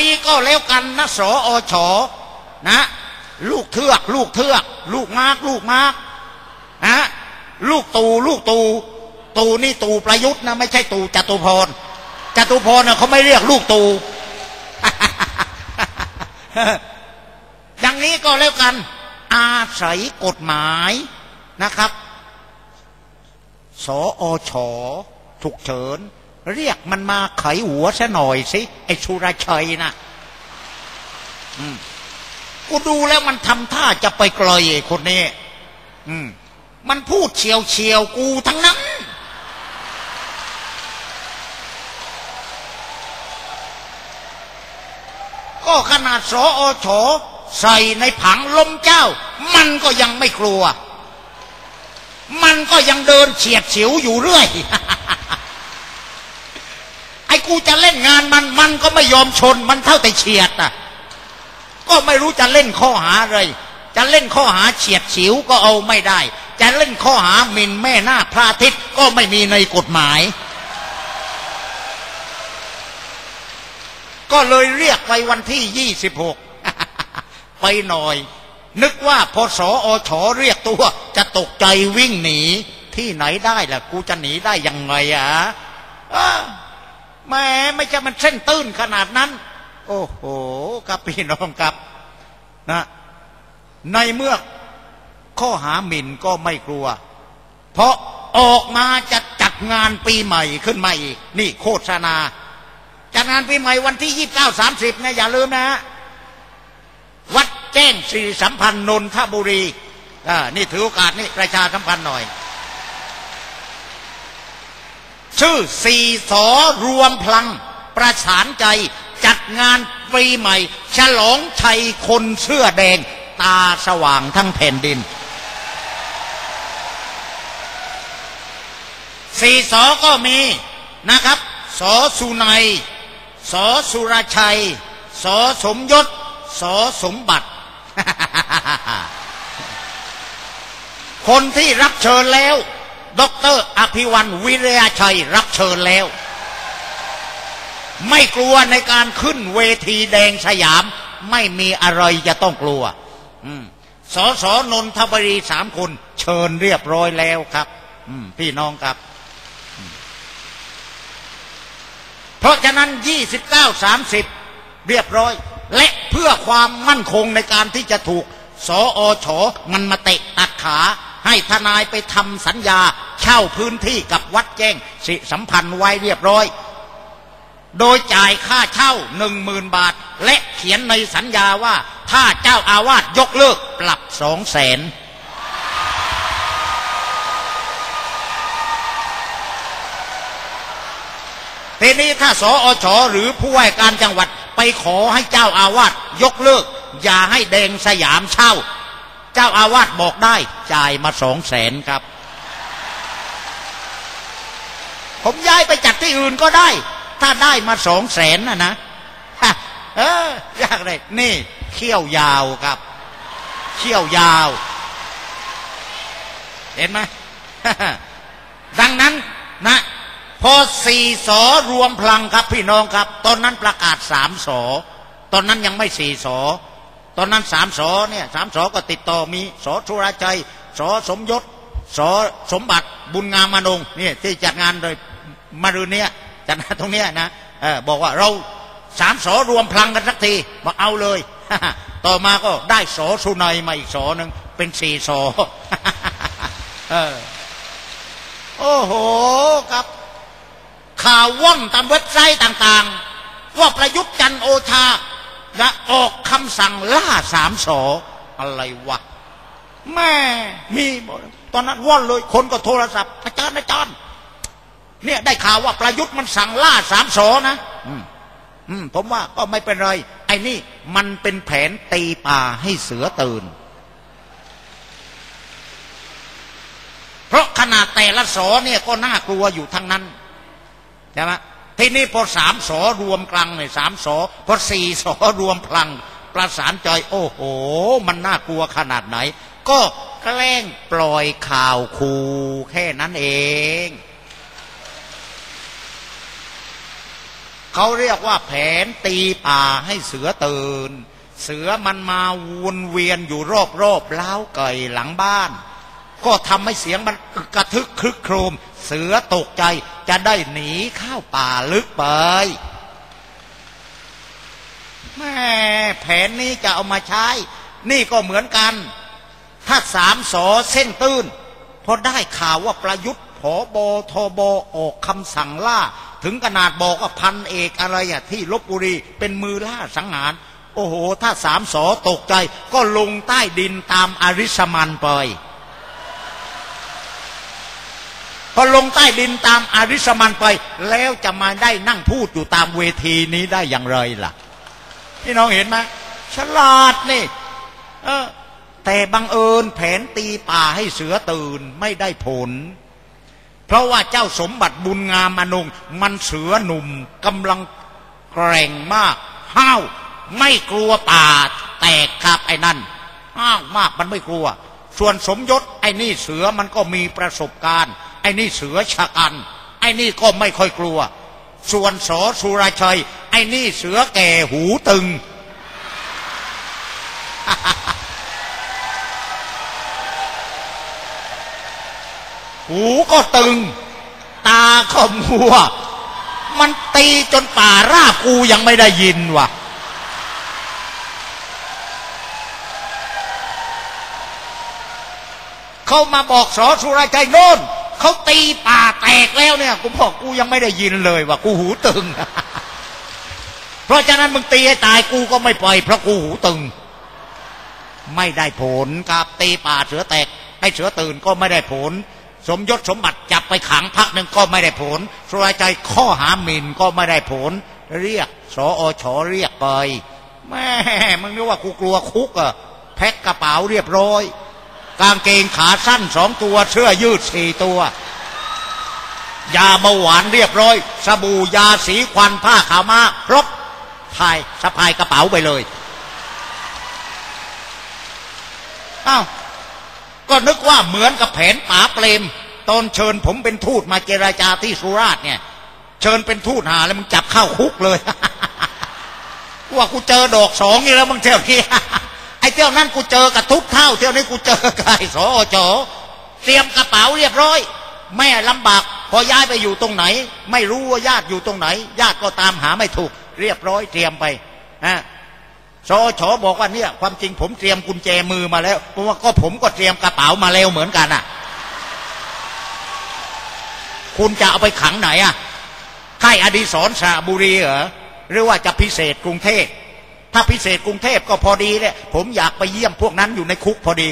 นี้ก็แล้วกันนะสออชอนะ ลูกเทือก ลูกเทือก ลูกมากลูกมากนะลูกตูลูกตู ตูนี่ตูประยุทธ์นะไม่ใช่ตูจตุพรจตุพรเน่ยเขาไม่เรียกลูกตูอย่างนี้ก็แล้วกัน อาศัยกฎหมายนะครับ สออชอฉุกเฉิน เรียกมันมาไขหัวซะหน่อยสิไอ้ชุรชัยนะกูดูแล้วมันทำท่าจะไปกลไอ้คนนี้มมันพูดเฉียวเฉียวกูทั้งนั้นก็ขนาดสออชอใส่ในผังลมเจ้า มันก็ยังไม่กลัว มันก็ยังเดินเฉียดฉิวอยู่เรื่อย กูจะเล่นงานมันมันก็ไม่ยอมชนมันเท่าแต่เฉียดอะก็ไม่รู้จะเล่นข้อหาอะไรจะเล่นข้อหาเฉียดฉิวก็เอาไม่ได้ จะเล่นข้อหาหมิ่นแม่นาพระอาทิตย์ก็ไม่มีในกฎหมาย ก็เลยเรียกไปวันที่ยี่สิบหกไปหน่อย นึกว่าพอสออชอเรียกตัว จะตกใจวิ่งหนี ที่ไหนได้ล่ะ กูจะหนีได้ยังไงอะ แม่ไม่ใช่มันเส้นตื้นขนาดนั้น โอ้โหครับพี่น้องครับนะในเมื่อข้อหาหมิ่นก็ไม่กลัว เพราะออกมาจะจัดงานปีใหม่ขึ้นมาอีก นี่โฆษณา จัดงานปีใหม่วันที่ยี่สิบเก้าสามสิบนะอย่าลืมนะฮะวัดแจ้งสีสัมพันธ์นนทบุรีอ่านี่ถือโอกาสนี่ประชาสัมพันธ์หน่อย ชื่อสี่สอรวมพลัง ประสานใจ จัดงานปีใหม่ ฉลองชัยคนเสื้อแดง ตาสว่างทั้งแผ่นดินสี่สอก็มีนะครับ สอสุนัย สอสุรชัย สอสมยศ สอสมบัติ คนที่รับเชิญแล้ว ดอกเตอรอภิวันวิริยชัยรับเชิญแล้ว ไม่กลัวในการขึ้นเวทีแดงสยาม ไม่มีอะไรจะต้องกลัวสอสอนนทบุรีสามคน เชิญเรียบร้อยแล้วครับพี่น้องครับ เพราะฉะนั้น 29 30 เรียบร้อย และเพื่อความมั่นคงในการที่จะถูกสออชอมันมาเตะตัดขา ให้ทนายไปทำสัญญา ช่าพื้นที่กับวัดแจ้ง สิสัมพันธ์ไว้เรียบร้อย โดยจ่ายค่าเช่าหนึ่งหมื่นบาท และเขียนในสัญญาว่า ถ้าเจ้าอาวาสยกเลิกปรับสองแสนทีนี้ถ้าสออชอหรือผู้ว่าการจังหวัดไปขอให้เจ้าอาวาสยกเลิก อย่าให้แดงสยามเช่า เจ้าอาวาสบอกได้จ่ายมาสองแสนครับ ผมย้ายไปจัดที่อื่นก็ได้ ถ้าได้มาสองแสนนะนะเออยากเลยนี่ เขี้ยวยาวครับ เขี้ยวยาว เห็นไหมดังนั้นนะ พอสี่สอรวมพลังครับพี่น้องครับ ตอนนั้นประกาศสามสอตอนนั้นยังไม่สี่สอตอนนั้นสามสอเนี่ยสามสอก็ติดต่อมีสอชุราชัยสอสมยศสอสมบัติบุญงามมานงเนี่ยที่จัดงานโดย มารืนเนี้ยจัดงานตรงเนี้ยนะเออบอกว่าเราสามสอรวมพลังกันสักทีบอกเอาเลย ต่อมาก็ได้สอสุนัยมาอีกสอหนึ่งเป็นสี่สอเออโอ้โหครับ ข่าวว่อนตามเว็บไซต์ต่างๆ ว่าประยุทธ์จันโอชาจะออกคำสั่งล่าสามสออะไรวะ แม่มีหมดตอนนั้นว่อนเลยคนก็โทรศัพท์ อาจารย์อาจารย์ เนี่ยได้ข่าวว่าประยุทธ์มันสั่งล่าสามสอนะอืมอืมผมว่าก็ไม่เป็นไร ไอ้นี่มันเป็นแผนตีป่าให้เสือตื่น เพราะขนาดแต่ละสอเนี่ยก็น่ากลัวอยู่ทั้งนั้นใช่ไหมทีนี้พอสามสอรวมกลางเนี่ยสามสอพอสี่สอรวมพลัง ประสานใจ โอ้โห มันน่ากลัวขนาดไหน ก็แกล้งปล่อยข่าวคูแค่นั้นเอง เขาเรียกว่าแผนตีป่าให้เสือตื่น เสือมันมาวนเวียนอยู่รอบๆเล้าไก่หลังบ้าน ก็ทำให้เสียงมันกระทึกครึกโครม เสือตกใจจะได้หนีเข้าป่าลึกไปแม่แผนนี้จะเอามาใช้ นี่ก็เหมือนกัน ถ้าสามสอเส้นตื้นพอได้ข่าวว่าประยุทธ์ผอบอทบออกคำสั่งล่า ถึงขนาดบอกว่าพันเอกอะไรอะที่ลบบุรีเป็นมือล่าสังหาร โอ้โห ถ้าสามสอตกใจ ก็ลงใต้ดินตามอริสมันไปพอลงใต้ดินตามอาริสมันไป แล้วจะมาได้นั่งพูดอยู่ตามเวทีนี้ได้อย่างไรล่ะ พี่น้องเห็นไหมฉลาดนี่ เออแต่บังเอิญแผนตีป่าให้เสือตื่นไม่ได้ผล เพราะว่าเจ้าสมบัติบุญงามอนงมันเสือหนุ่มกำลังแกร่งมากห้าวไม่กลัวป่าแตกครับไอ้นั่นห้าวมากมันไม่กลัว ส่วนสมยศไอ้นี่เสือมันก็มีประสบการณ์ ไอ้นี่เสือชะกัน ไอ้นี่ก็ไม่ค่อยกลัว ส่วนสอสุรชัย ไอ้นี่เสือแก่หูตึง หูก็ตึง ตาก็มัว มันตีจนป่าราบกูยังไม่ได้ยินว่ะ เขามาบอกสอสุรชัยโน่นเขาตีป่าแตกแล้วเนี่ยกูบอกกูยังไม่ได้ยินเลยว่ะกูหูตึง เพราะฉะนั้นมึงตีให้ตายกูก็ไม่ปล่อยเพราะกูหูตึง ไม่ได้ผลครับตีป่าเสือแตกให้เสือตื่นก็ไม่ได้ผล สมยศสมบัติจับไปขังพักหนึ่งก็ไม่ได้ผลสุรใจข้อหาหมิ่นก็ไม่ได้ผล เรียกสออชอเรียกไปแม่มึงนึกว่ากูกลัวคุกอะแพ็คกระเป๋าเรียบร้อย กางเกงขาสั้นสองตัวเสื้อยืดสี่ตัวยาเบาหวานเรียบร้อย สบู่ยาสีควันผ้าขาวม้าครบพายสะพายกระเป๋าไปเลยอ้าว ก็นึกว่าเหมือนกับแผนป๋าเปรม ตอนเชิญผมเป็นทูตมาเจราจาที่สุราษฎร์เนี่ย เชิญเป็นทูตหาแล้วมึงจับเข้าคุกเลย ว่ากูเจอดอกสองนี่แล้วมึงเที่ยวนี้ไอ้เที่ยวนั้นกูเจอกับทุกเท่า เที่ยวนี้กูเจอกับไอ้สอจอเตรียมกระเป๋าเรียบร้อย แม่ลำบากพอย้ายไปอยู่ตรงไหน ไม่รู้ว่าญาติอยู่ตรงไหน ญาติก็ตามหาไม่ถูก เรียบร้อยเตรียมไปอะ สอชอบอกว่าเนี่ย ความจริงผมเตรียมกุญแจมือมาแล้ว เพราะว่าก็ผมก็เตรียมกระเป๋ามาแล้วเหมือนกันอะ คุณจะเอาไปขังไหนอะค่ายอดีศรสระบุรีเหรอหรือว่าจะพิเศษกรุงเทพถ้าพิเศษกรุงเทพก็พอดีเนี่ยผมอยากไปเยี่ยมพวกนั้นอยู่ในคุกพอดี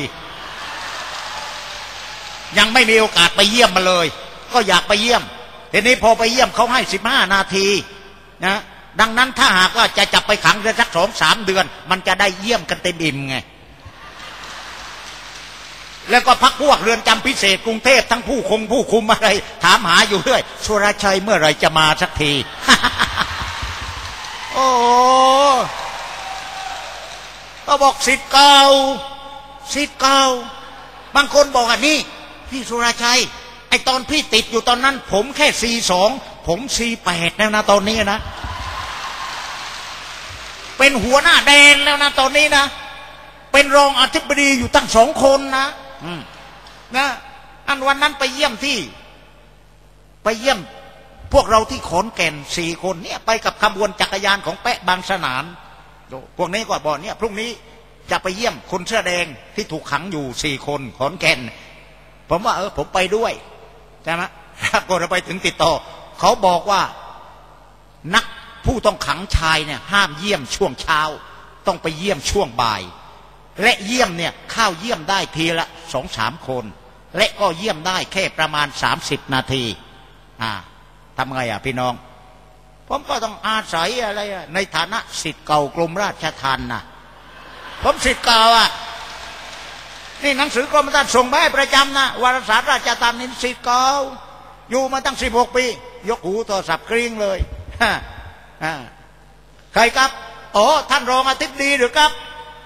ยังไม่มีโอกาสไปเยี่ยมมาเลย ก็อยากไปเยี่ยมทีนี้พอไปเยี่ยมเขาให้สิบห้านาทีนะ ดังนั้นถ้าหากว่าจะจับไปขังได้สักสองสามเดือน มันจะได้เยี่ยมกันเต็มอิ่มไง แล้วก็พักพวกเรือนจำพิเศษกรุงเทพทั้งผู้คงผู้คุมอะไร ถามหาอยู่เรื่อยสุรชัยเมื่อไหรจะมาสักที โอ้ก็บอกสิทธิ์เก่าสิทธิ์เก่าบางคนบอกอันนี้ พี่สุรชัย ไอตอนพี่ติดอยู่ตอนนั้น ผมแค่สี่สองผมสี่แปดแล้วนะตอนนี้นะ เป็นหัวหน้าแดนแล้วนะตอนนี้นะ เป็นรองอธิบดีอยู่ตั้งสองคนนะอืมนะ อันวันนั้นไปเยี่ยมที่ ไปเยี่ยมพวกเราที่ขอนแก่นสี่คนเนี่ยไปกับขบวนจักรยานของแปะบางสนานพวกนี้ก็บอกเนี่ยพรุ่งนี้จะไปเยี่ยมคนเสื้อแดงที่ถูกขังอยู่สี่คนขอนแก่น ผมว่าเออผมไปด้วยใช่ไหมปรากฏเราไปถึงติดต่อ เขาบอกว่านัก ผู้ต้องขังชายเนี่ยห้ามเยี่ยมช่วงเช้า ต้องไปเยี่ยมช่วงบ่าย และเยี่ยมเนี่ยข้าวเยี่ยมได้ทีละสองสามคน และก็เยี่ยมได้แค่ประมาณสามสิบนาทีอ่าทำไงอะพี่น้อง ผมก็ต้องอาศัยอะไรอะในฐานะสิทธิ์เก่ากรมราชทัณฑ์นะผมสิทธิ์เก่าอะนี่หนังสือกรมราชส่งไปให้ประจำนะวารสารราชทัณฑ์นี่สิทธิ์เก่าอยู่มาตั้งสิบหกปี ยกหูโทรศัพท์กริ้งเลยฮะ ใครครับโอ๋อท่านรองอธิบดีหรือครับ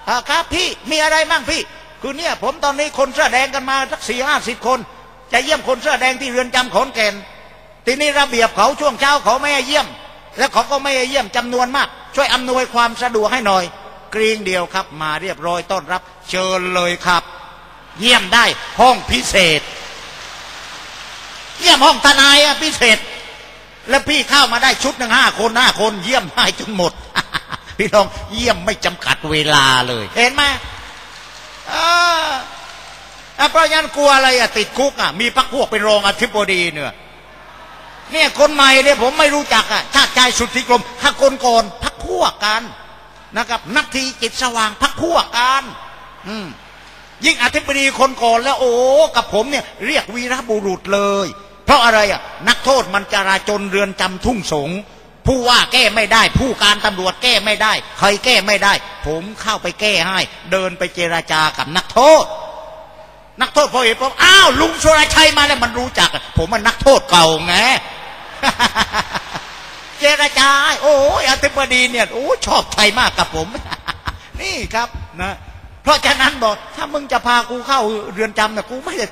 อครับพี่มีอะไรมั่งพี่ คือเนี่ยผมตอนนี้คนเสื้อแดงกันมาสักสี่ห้าสิบคน จะเยี่ยมคนเสื้อแดงที่เรือนจำขอนแก่นทีนี้ระเบียบเขาช่วงเช้าเขาไม่ให้เยี่ยม แล้วเขาก็ไม่ให้เยี่ยมจำนวนมาก ช่วยอำนวยความสะดวกให้หน่อย กรีงเดียวครับ มาเรียบร้อยต้อนรับ เชิญเลยครับ เยี่ยมได้ห้องพิเศษ เยี่ยมห้องทนายอะพิเศษ แล้วพี่เข้ามาได้ชุดหนึ่งห้าคนห้าคนเยี่ยมได้จนหมด พี่น้องเยี่ยมไม่จำกัดเวลาเลย เห็นไหมเอออะเพราะงั้นกลัวอะไรอะติดคุกอะมีพักพวกเป็นรองอธิบดีเนี่ยเนี่ยคนใหม่เนี่ยผมไม่รู้จักอะชาติชายสุทธิกรมถ้าคนก่อนพักพวกกันนะครับ นักทีจิตสว่างพักพวกกันอืมยิ่งอธิบดีคนก่อนแล้วโอ้กับผมเนี่ย เรียกวีรบุรุษเลย เพราะอะไรอะนักโทษมันจราจนเรือนจำทุ่งสงผู้ว่าแก้ไม่ได้ ผู้การตำรวจแก้ไม่ได้ ใครแก้ไม่ได้ ผมเข้าไปแก้ให้ เดินไปเจราจากับนักโทษ นักโทษพอเห็นผมอ้าวลุงสุรชัยมาแล้วมันรู้จัก ผมมันนักโทษเก่าไงเจรจาโอ้ยอธิบดีเนี่ยโอ้ชอบใจมากกับผม นี่ครับนะเพราะฉะนั้นบอกถ้ามึงจะพากูเข้าเรือนจำเนี่ยกูไม่ได้